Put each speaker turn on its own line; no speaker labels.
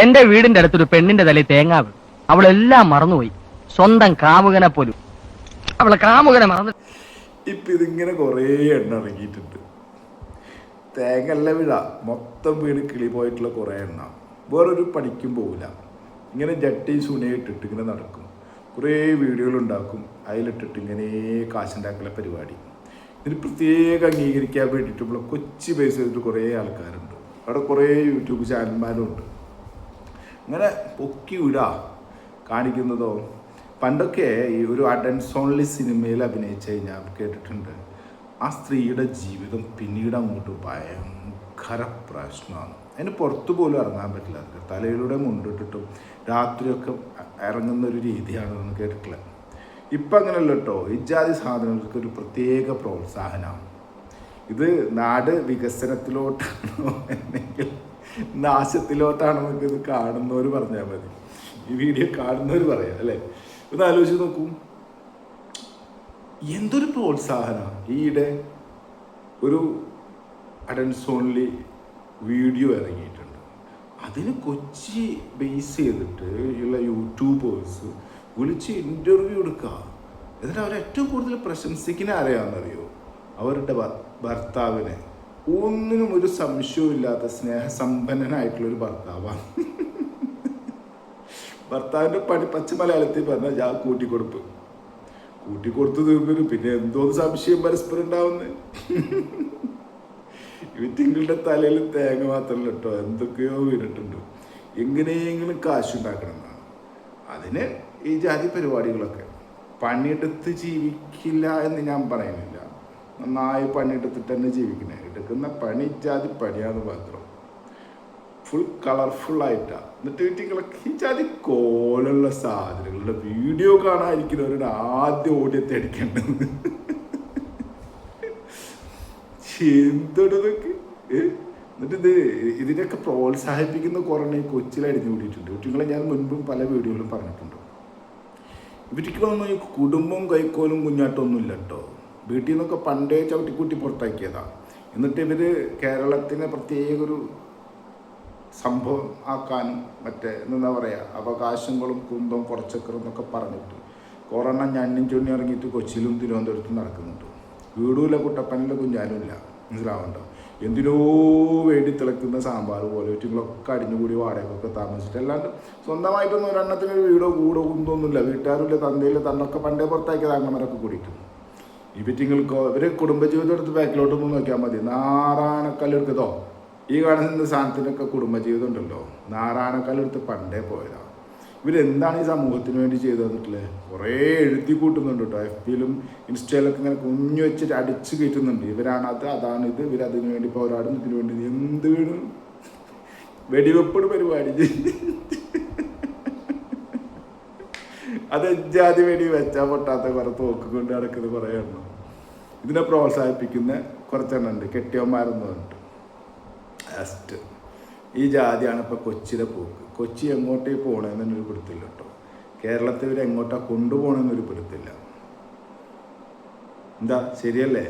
എന്റെ വീടിന്റെ അടുത്തൊരു പെണ്ണിന്റെ തലയിൽ തേങ്ങ വീണു അവളെല്ലാം മറന്നുപോയി. സ്വന്തം കാമുകനെ പോലും. അവളെ കാമുകനെ മറന്നു.
ഇപ്പൊ ഇതിങ്ങനെ കുറേ എണ്ണ ഇറങ്ങിയിട്ടുണ്ട്. തേങ്ങ അല്ല വിഴ മൊത്തം വീട് കിളി പോയിട്ടുള്ള കുറേ എണ്ണ. വേറൊരു പണിക്കും പോവില്ല ഇങ്ങനെ ജട്ടി സുനയിട്ടിട്ട് ഇങ്ങനെ നടക്കും. കുറേ വീഡിയോകൾ ഉണ്ടാക്കും. അതിലിട്ടിട്ട് ഇങ്ങനെ കാശുണ്ടാക്കല പരിപാടി. ഇതിന് പ്രത്യേകം അംഗീകരിക്കാൻ വേണ്ടിയിട്ടുള്ള കൊച്ചി ബേസ് ചെയ്തിട്ട് കുറേ ആൾക്കാരുണ്ട്. അവിടെ കുറേ യൂട്യൂബ് ചാനൽമാരും ഉണ്ട് ഇങ്ങനെ പൊക്കി വിടാ കാണിക്കുന്നതോ? പണ്ടൊക്കെ ഈ ഒരു അഡൻസ് ഓൺലി സിനിമയിൽ അഭിനയിച്ചു ഞാൻ കേട്ടിട്ടുണ്ട്. ആ സ്ത്രീയുടെ ജീവിതം പിന്നീട് അങ്ങോട്ട് ഭയങ്കര പ്രശ്നമാണ്. അതിന് പുറത്തു പോലും ഇറങ്ങാൻ പറ്റില്ല. അവർക്ക് തലയിലൂടെ മുണ്ടിട്ടിട്ടും രാത്രിയൊക്കെ ഇറങ്ങുന്ന ഒരു രീതിയാണ് എന്ന് കേട്ടിട്ടില്ല ഇപ്പം അങ്ങനെയല്ല കേട്ടോ. ഇജാതി സാധനങ്ങൾക്ക് ഒരു പ്രത്യേക പ്രോത്സാഹനമാണ്. ഇത് നാട് വികസനത്തിലോട്ടാണോ? അല്ലെങ്കിൽ നാശത്തിലോട്ടാണോ നിങ്ങൾക്ക് ഇത് കാണുന്നവർ പറഞ്ഞാൽ മതി. ഈ വീഡിയോ കാണുന്നവർ പറയാം അല്ലേ? ഒന്ന് ആലോചിച്ച് നോക്കൂ. എന്തൊരു പ്രോത്സാഹനമാണ് ഈയിടെ ഒരു അഡൻസ് ഓൺലി വീഡിയോ ഇറങ്ങിയിട്ടുണ്ട്. അതിന് കൊച്ചി ബേസ് ചെയ്തിട്ട് ഉള്ള യൂട്യൂബേഴ്സ് വിളിച്ച് ഇന്റർവ്യൂ എടുക്കുക എന്നിട്ട് അവർ ഏറ്റവും കൂടുതൽ പ്രശംസിക്കുന്ന ആരെയാണെന്നറിയോ? അവരുടെ ഭർത്താവിനെ. ഒന്നിനും ഒരു സംശയവും ഇല്ലാത്ത ഒരു ഭർത്താവാണ്. ഭർത്താവിന്റെ പണി പച്ച മലയാളത്തിൽ പറഞ്ഞാൽ ഞാൻ കൂട്ടിക്കൊടുപ്പ്. കൂട്ടിക്കൊടുത്ത് തീർന്നു പിന്നെ എന്തോ സംശയം പരസ്പരം ഉണ്ടാവുന്നത് ഇവറ്റിങ്ങളുടെ തലയിൽ തേങ്ങ മാത്രമല്ല കേട്ടോ എന്തൊക്കെയോ വീണിട്ടുണ്ട്. എങ്ങനെയെങ്കിലും കാശുണ്ടാക്കണം എന്നാണ് അതിന് ഈ ജാതി പരിപാടികളൊക്കെ. പണിയെടുത്ത് ജീവിക്കില്ല എന്ന് ഞാൻ പറയുന്നില്ല. നന്നായി പണിയെടുത്തിട്ട് തന്നെ ജീവിക്കണേ. എടുക്കുന്ന പണി ജാതി പണിയാന്ന് മാത്രം. ഫുൾ കളർഫുൾ ആയിട്ടാണ് എന്നിട്ട് വീട്ടിങ്ങളൊക്കെ ഈ ജാതി കോലുള്ള സാധനങ്ങളുടെ വീഡിയോ കാണാതിരിക്കുന്നവരുടെ ആദ്യ ഓടിയത്തെ അടിക്കേണ്ടത്. എന്തൊക്കെ എന്നിട്ട് ഇത് ഇതിനൊക്കെ പ്രോത്സാഹിപ്പിക്കുന്ന കുറേ കൊച്ചിൽ അടിഞ്ഞു കൂടിയിട്ടുണ്ട്. കുട്ടികളെ ഞാൻ മുൻപും പല വീഡിയോയിലും പറഞ്ഞിട്ടുണ്ട്. ഇവർക്കൊന്നും ഈ കുടുംബം കൈക്കോലും കുഞ്ഞാട്ടൊന്നും ഇല്ല കേട്ടോ വീട്ടിൽ നിന്നൊക്കെ പണ്ടേ ചവിട്ടിക്കൂട്ടി പുറത്താക്കിയതാണ് എന്നിട്ട് ഇവർ കേരളത്തിന് പ്രത്യേക ഒരു സംഭവം ആക്കാനും മറ്റേ എന്താ പറയുക അവകാശങ്ങളും കുന്തവും കുറച്ചക്കറും എന്നൊക്കെ പറഞ്ഞിട്ട് കൊറോണ ഞണ്ണും ചൊണ്ണി ഇറങ്ങിയിട്ട് കൊച്ചിയിലും തിരുവനന്തപുരത്തും നടക്കുന്നുണ്ട്. വീടുമില്ല കുട്ടപ്പനിലെ കുഞ്ഞാലും ഇല്ല. മനസ്സിലാവണ്ടോ എന്തിനോ വേണ്ടി തിളക്കുന്ന സാമ്പാർ പോലെ വീട്ടുകളൊക്കെ അടിഞ്ഞുകൂടി വാടകയൊക്കെ താമസിച്ചിട്ട് അല്ലാണ്ട് സ്വന്തമായിട്ടൊന്നും ഒരെണ്ണത്തിന് വീടോ കൂടോ കുന്തോ ഒന്നുമില്ല. വീട്ടുകാരില്ല തന്തയില്ല തന്നൊക്കെ പണ്ടേ പുറത്താക്കിയത് അങ്ങനെ കൂടിയിട്ട്. ഈ പറ്റിങ്ങൾക്കോ ഇവർ കുടുംബജീവിതം എടുത്ത് ബാക്കിലോട്ട് ബാക്കിലോട്ടൊന്നും നോക്കിയാൽ മതി. നാറാണക്കല്ലെടുക്കതോ ഈ കാണുന്ന സാധനത്തിനൊക്കെ കുടുംബജീവിതം ഉണ്ടല്ലോ നാറാണക്കല്ലെടുത്ത് പണ്ടേ പോയതാ. ഇവരെന്താണ് ഈ സമൂഹത്തിന് വേണ്ടി ചെയ്തു തന്നിട്ടുള്ളത് കുറേ എഴുതി കൂട്ടുന്നുണ്ട് കേട്ടോ. എഫ് പിയിലും ഇൻസ്റ്റയിലൊക്കെ ഇങ്ങനെ കുഞ്ഞു വെച്ചിട്ട് അടിച്ച് കയറ്റുന്നുണ്ട്. ഇവരാണ് അത് അതാണ് ഇത്. ഇവരതിനു വേണ്ടി പോരാടും. ഇതിനു വേണ്ടി എന്ത് വീണു വെടിവെപ്പട് പരിപാടി അത് ജാതി വേണ്ടി വെച്ചാൽ പൊട്ടാത്ത കുറെ തോക്ക് കൊണ്ട് നടക്കുന്ന കുറേ എണ്ണം. ഇതിനെ പ്രോത്സാഹിപ്പിക്കുന്ന കുറച്ചെണ്ണം ഉണ്ട്. കെട്ടിയന്മാരെന്ന് പറഞ്ഞിട്ട്. ലാസ്റ്റ് ഈ ജാതിയാണ് ഇപ്പോൾ കൊച്ചിയിലെ പോക്ക്. കൊച്ചി എങ്ങോട്ടേ പോകണമെന്നൊരു പിടുത്തില്ല കേട്ടോ. കേരളത്തിൽ ഇവരെങ്ങോട്ടാണ് കൊണ്ടുപോകണമെന്നൊരു പിടുത്തില്ല. എന്താ? ശരിയല്ലേ?